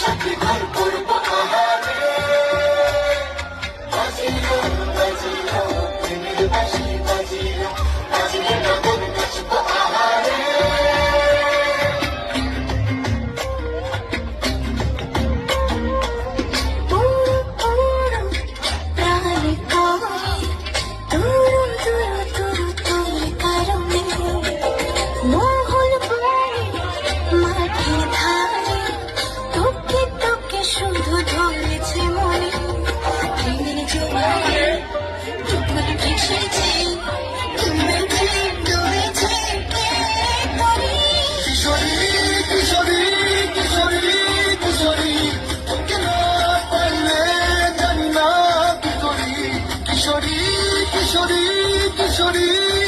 Şekli kalp Kishori Kishori.